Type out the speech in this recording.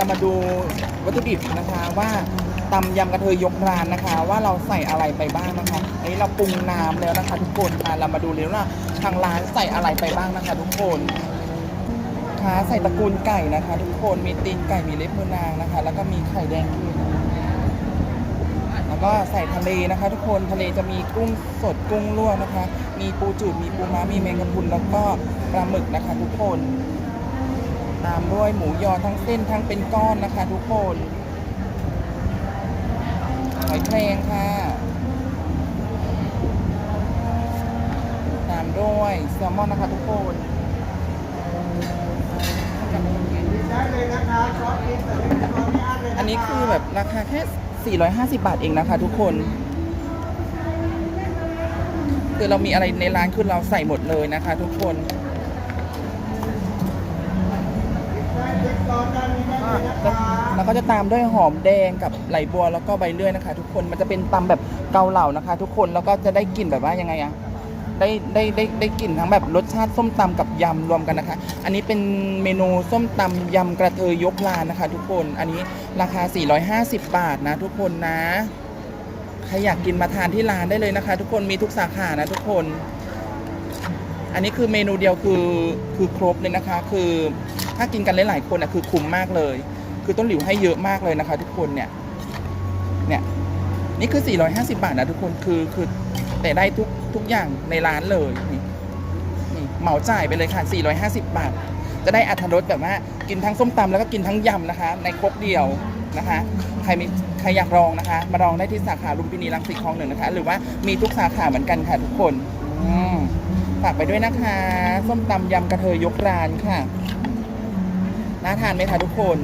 เรามาดูวัตถุดิบนะคะว่าตำยำกระเทยยกร้านนะคะ ว่าเราใส่อะไรไปบ้างนะคะอันนี้เราปรุงน้ำแล้วนะคะ ทุกคนค่ะเรามาดูเลยว่าทางร้านใส่อะไรไปบ้างนะคะ ทุกคนค่ะใส่ตระกูลไก่นะคะ ทุกคนมีตีนไก่มีเล็บมือนางนะคะ แล้วก็มีไข่แดงเค็มแล้วก็ใส่ทะเลนะคะ ทุกคนทะเลจะมีกุ้งสดกุ้งลวกนะคะ มีปูจืดมีปูม้ามีแมงกะพรุนแล้วก็ปลาหมึกนะคะ ทุกคน ตามด้วยหมูยอทั้งเส้นทั้งเป็นก้อนนะคะ ทุกคนหอยแครงค่ะ ตามด้วยแซลมอนนะคะ ทุกคนอันเลยะะอันนี้คือแบบราคาแค่ 450 บาทเองนะคะ ทุกคน คือเรามีอะไรในร้านคือเราใส่หมดเลยนะคะ ทุกคน ได้พริกซอสด้านนี้ได้เลยนะคะ แล้ว ก็จะตามด้วยหอมแดงกับไหลบัวแล้วก็ใบเลื่อยนะคะ ทุกคนมันจะเป็นตำแบบเกาเหลานะคะ ทุกคนแล้วก็จะได้กลิ่นแบบว่ายังไงอะได้ได้ได้ได้กลิ่นทั้งแบบรสชาติส้มตำกับยำรวมกันนะคะ อันนี้เป็นเมนูส้มตำยำกระเทยยกลานนะคะ ทุกคนอันนี้ราคา 450 บาทนะ ทุกคนนะใครอยากกินมาทานที่ร้านได้เลยนะคะ ทุกคนมีทุกสาขานะทุกคน อันนี้คือเมนูเดียวคือคือครบเลยนะคะ คือถ้ากินกันหลายๆคนอะคือคุ้มมากเลย คือต้นหลิวให้เยอะมากเลยนะคะ ทุกคนเนี่ย เนี่ยนี่คือ 450 บาทนะทุกคนคือคือแต่ได้ทุกทุกอย่างในร้านเลยนี่นี่เหมาจ่ายไปเลยค่ะ 450 บาท จะได้อัตรสแบบว่ากินทั้งส้มตำแล้วก็กินทั้งยำนะคะ ในครกเดียวนะคะ ใครมีใครอยากลองนะคะ มาลองได้ที่สาขาลุมพินีรังสิตคลองหนึ่งนะคะ หรือว่ามีทุกสาขาเหมือนกันค่ะทุกคนฝากไปด้วยนะคะ ส้มตำยำกระเทยยกร้านค่ะน่าทานไหมคะทุกคน